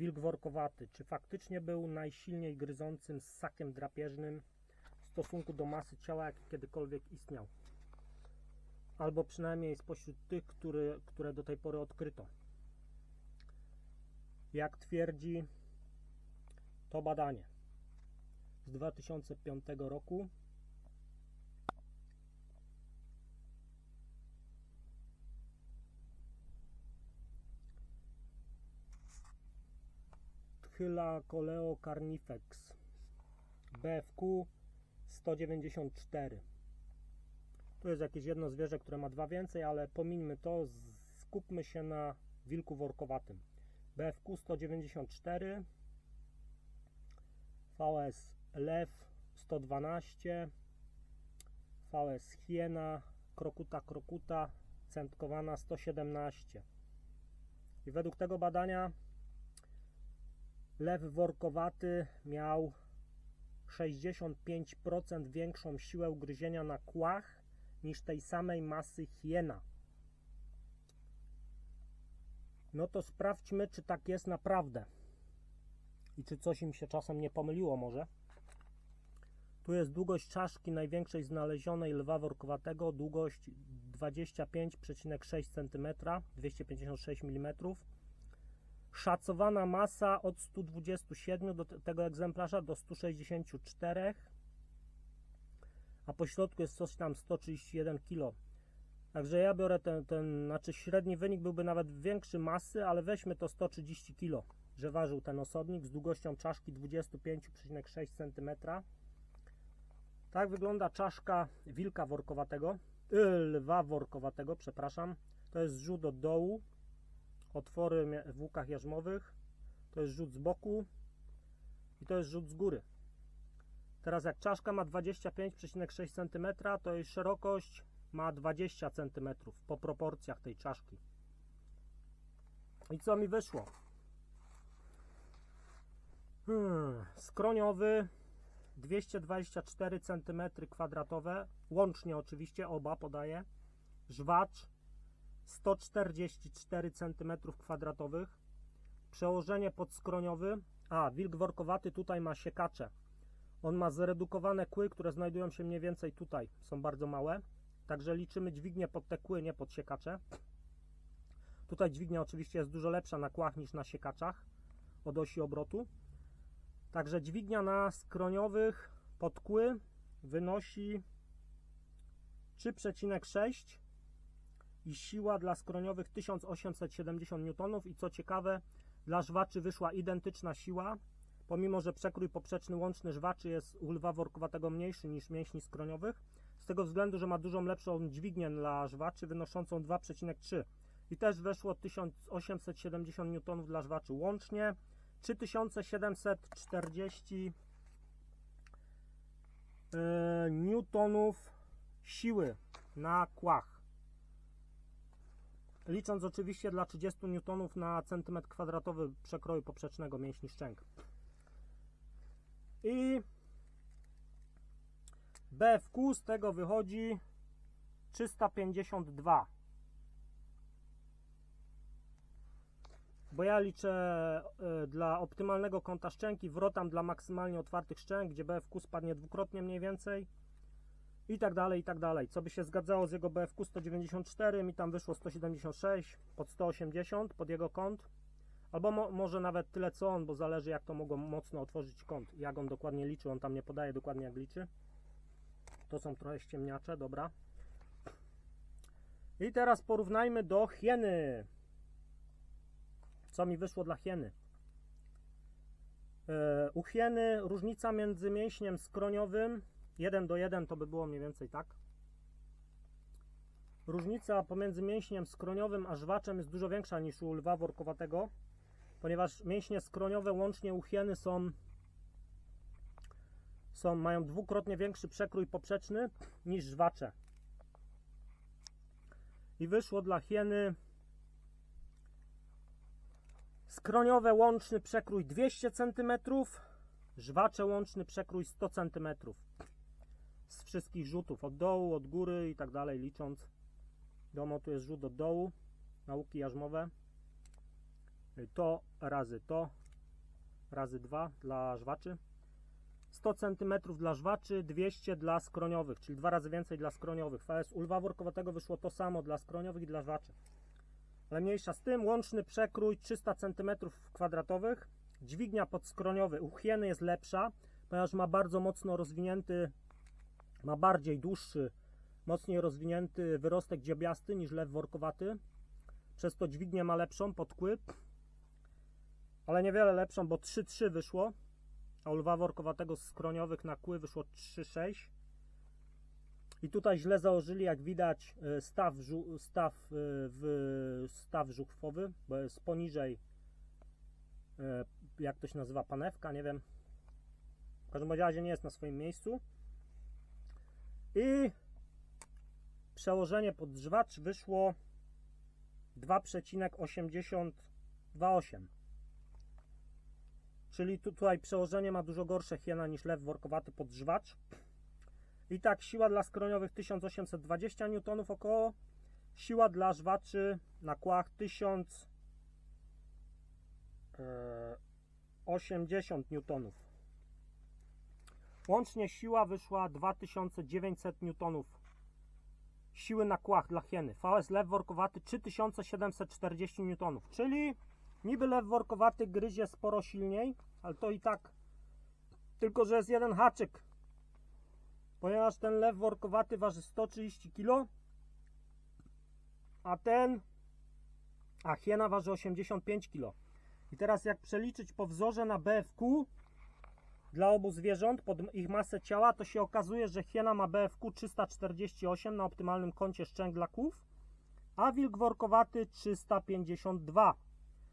wilk workowaty, czy faktycznie był najsilniej gryzącym ssakiem drapieżnym w stosunku do masy ciała, jaki kiedykolwiek istniał? Albo przynajmniej spośród tych, który, które do tej pory odkryto. Jak twierdzi to badanie z 2005 roku, Tchyla coleo carnifex BFQ 194 to jest jakieś jedno zwierzę, które ma dwa więcej, ale pomińmy to, skupmy się na wilku workowatym. BFQ 194, VS Lew 112, VS Hiena, Krokuta Krokuta, centkowana 117. I według tego badania lew workowaty miał 65% większą siłę ugryzienia na kłach niż tej samej masy hiena. No to sprawdźmy, czy tak jest naprawdę. I czy coś im się czasem nie pomyliło może. Tu jest długość czaszki największej znalezionej lwa workowatego, długość 25,6 cm, 256 mm. Szacowana masa od 127 do te- tego egzemplarza do 164 a po środku jest coś tam 131 kg. Także ja biorę ten, ten, znaczy średni wynik byłby nawet większy masy, ale weźmy to 130 kg, że ważył ten osobnik z długością czaszki 25,6 cm. Tak wygląda czaszka wilka workowatego, yy, lwa workowatego, przepraszam. To jest zrzut od dołu, otwory w łukach jarzmowych, to jest rzut z boku i to jest rzut z góry. Teraz jak czaszka ma 25,6 cm, to jej szerokość ma 20 cm po proporcjach tej czaszki. I co mi wyszło? Hmm, skroniowy 224 cm kwadratowe, łącznie oczywiście oba podaję. Żwacz 144 cm kwadratowych. Przełożenie podskroniowy. A, wilk workowaty tutaj ma siekacze. On ma zredukowane kły, które znajdują się mniej więcej tutaj. Są bardzo małe. Także liczymy dźwignię pod te kły, nie pod siekacze. Tutaj dźwignia oczywiście jest dużo lepsza na kłach niż na siekaczach od osi obrotu. Także dźwignia na skroniowych pod kły wynosi 3,6 i siła dla skroniowych 1870 N i co ciekawe dla żwaczy wyszła identyczna siła. Pomimo że przekrój poprzeczny łączny żwaczy jest u lwa workowatego mniejszy niż mięśni skroniowych, z tego względu, że ma dużą lepszą dźwignię dla żwaczy wynoszącą 2,3 i też weszło 1870 N dla żwaczy łącznie. 3740 e, newtonów siły na kłach. Licząc oczywiście dla 30 newtonów na centymetr kwadratowy przekroju poprzecznego mięśni szczęk. I BFQ z tego wychodzi 352. Bo ja liczę y, dla optymalnego kąta szczęki, wrotam dla maksymalnie otwartych szczęk, gdzie BFQ spadnie dwukrotnie mniej więcej. I tak dalej, i tak dalej. Co by się zgadzało z jego BFQ 194, mi tam wyszło 176, pod 180, pod jego kąt. Albo mo może nawet tyle co on, bo zależy jak to mogło mocno otworzyć kąt. Jak on dokładnie liczy, on tam nie podaje dokładnie jak liczy. To są trochę ściemniacze, dobra. I teraz porównajmy do hieny. Co mi wyszło dla hieny? E, u hieny różnica między mięśniem skroniowym 1 do 1 to by było mniej więcej tak. Różnica pomiędzy mięśniem skroniowym a żwaczem jest dużo większa niż u lwa workowatego ponieważ mięśnie skroniowe łącznie u hieny są, są mają dwukrotnie większy przekrój poprzeczny niż żwacze. I wyszło dla hieny skroniowe łączny przekrój 200 cm, żwacze łączny przekrój 100 cm. Z wszystkich rzutów, od dołu, od góry i tak dalej licząc. Domo tu jest rzut od dołu, nauki jarzmowe to razy to razy 2 dla żwaczy. 100 cm dla żwaczy, 200 dla skroniowych, czyli dwa razy więcej dla skroniowych. VS u lwa workowatego wyszło to samo dla skroniowych i dla żwaczy. Ale mniejsza z tym, łączny przekrój 300 cm kwadratowych. Dźwignia podskroniowy u hieny jest lepsza, ponieważ ma bardzo mocno rozwinięty, ma bardziej dłuższy, mocniej rozwinięty wyrostek dziobiasty niż lew workowaty. Przez to dźwignię ma lepszą pod kły, ale niewiele lepszą, bo 3,3 wyszło, a u lwa workowatego z skroniowych na kły wyszło 3,6. I tutaj źle założyli, jak widać, y, staw, staw, y, w, staw żuchwowy, bo jest poniżej, y, jak to się nazywa, panewka, nie wiem. W każdym razie nie jest na swoim miejscu. I przełożenie pod żwacz wyszło 2,828. Czyli tu, tutaj przełożenie ma dużo gorsze hiena niż lew workowaty pod żwacz. I tak siła dla skroniowych 1820 N około. Siła dla żwaczy na kłach 1080 N. Łącznie siła wyszła 2900 N. Siły na kłach dla hieny. VS lew workowaty 3740 N. Czyli niby lew workowaty gryzie sporo silniej, ale to i tak tylko, że jest jeden haczyk ponieważ ten lew workowaty waży 130 kg, a ten, a hiena waży 85 kg. I teraz jak przeliczyć po wzorze na BFQ dla obu zwierząt pod ich masę ciała, to się okazuje, że hiena ma BFQ 348 na optymalnym kącie szczęk dla kłów, a wilk workowaty 352.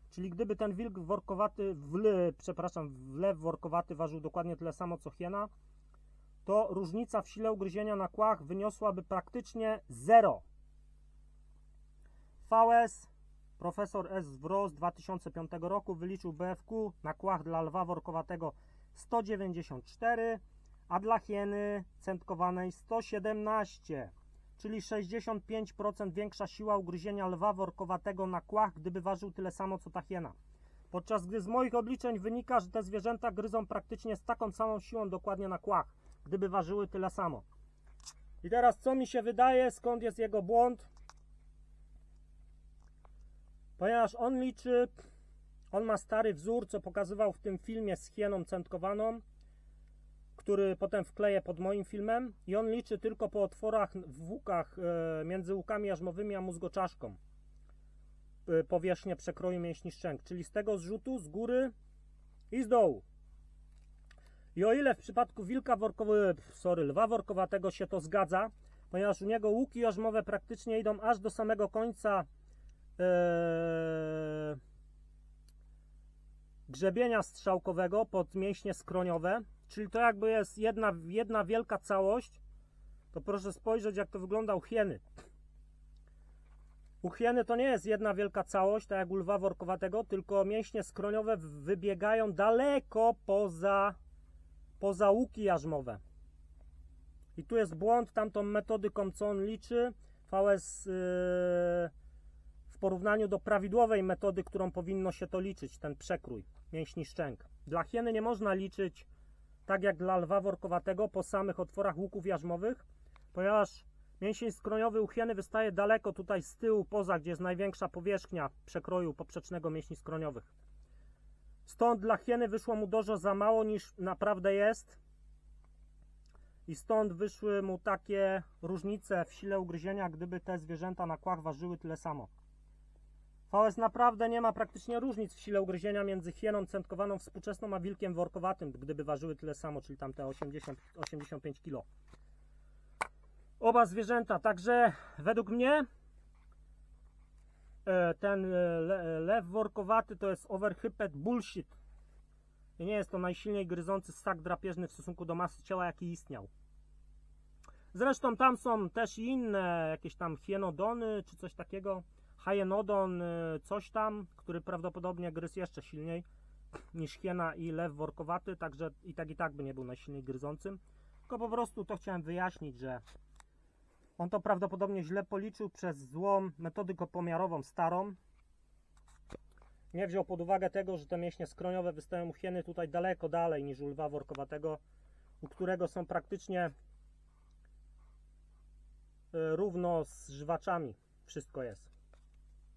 Czyli gdyby ten wilk workowaty, w, przepraszam, wlew workowaty ważył dokładnie tyle samo co hiena, to różnica w sile ugryzienia na kłach wyniosłaby praktycznie 0. VS profesor S. Wro z 2005 roku wyliczył BFQ na kłach dla lwa workowatego 194, a dla hieny centkowanej 117, czyli 65% większa siła ugryzienia lwa workowatego na kłach, gdyby ważył tyle samo co ta hiena. Podczas gdy z moich obliczeń wynika, że te zwierzęta gryzą praktycznie z taką samą siłą dokładnie na kłach gdyby ważyły tyle samo. I teraz co mi się wydaje, skąd jest jego błąd? Ponieważ on liczy, on ma stary wzór, co pokazywał w tym filmie z hieną centkowaną, który potem wkleję pod moim filmem i on liczy tylko po otworach w łukach e, między łukami jarzmowymi a mózgoczaszką e, powierzchnię przekroju mięśni szczęk, czyli z tego zrzutu, z góry i z dołu. I o ile w przypadku wilka workowego, sorry, lwa workowatego się to zgadza, ponieważ u niego łuki jarzmowe praktycznie idą aż do samego końca ee, grzebienia strzałkowego pod mięśnie skroniowe, czyli to jakby jest jedna, jedna wielka całość, to proszę spojrzeć jak to wygląda u hieny. U hieny to nie jest jedna wielka całość, tak jak u lwa workowatego, tylko mięśnie skroniowe wybiegają daleko poza poza łuki jarzmowe. I tu jest błąd, tamtą metodyką, co on liczy, VS yy, w porównaniu do prawidłowej metody, którą powinno się to liczyć, ten przekrój mięśni szczęk. Dla hieny nie można liczyć tak jak dla lwa workowatego po samych otworach łuków jarzmowych, ponieważ mięsień skroniowy u hieny wystaje daleko tutaj z tyłu, poza gdzie jest największa powierzchnia przekroju poprzecznego mięśni skroniowych. Stąd dla hieny wyszło mu dużo za mało niż naprawdę jest. I stąd wyszły mu takie różnice w sile ugryzienia, gdyby te zwierzęta na kłach ważyły tyle samo. VS naprawdę nie ma praktycznie różnic w sile ugryzienia między hieną centkowaną współczesną a wilkiem workowatym, gdyby ważyły tyle samo, czyli tam te 80-85 kg. Oba zwierzęta, także według mnie E, ten e, le, lew workowaty to jest overhyped bullshit. Nie jest to najsilniej gryzący ssak drapieżny w stosunku do masy ciała, jaki istniał. Zresztą tam są też inne, jakieś tam hienodony czy coś takiego. Hyenodon, e, coś tam, który prawdopodobnie gryzł jeszcze silniej niż hiena i lew workowaty, także i tak i tak by nie był najsilniej gryzącym. Tylko po prostu to chciałem wyjaśnić, że on to prawdopodobnie źle policzył przez złą metodykę pomiarową starą nie wziął pod uwagę tego, że te mięśnie skroniowe wystają u hieny tutaj daleko dalej niż u lwa workowatego, u którego są praktycznie e, równo z żwaczami. Wszystko jest.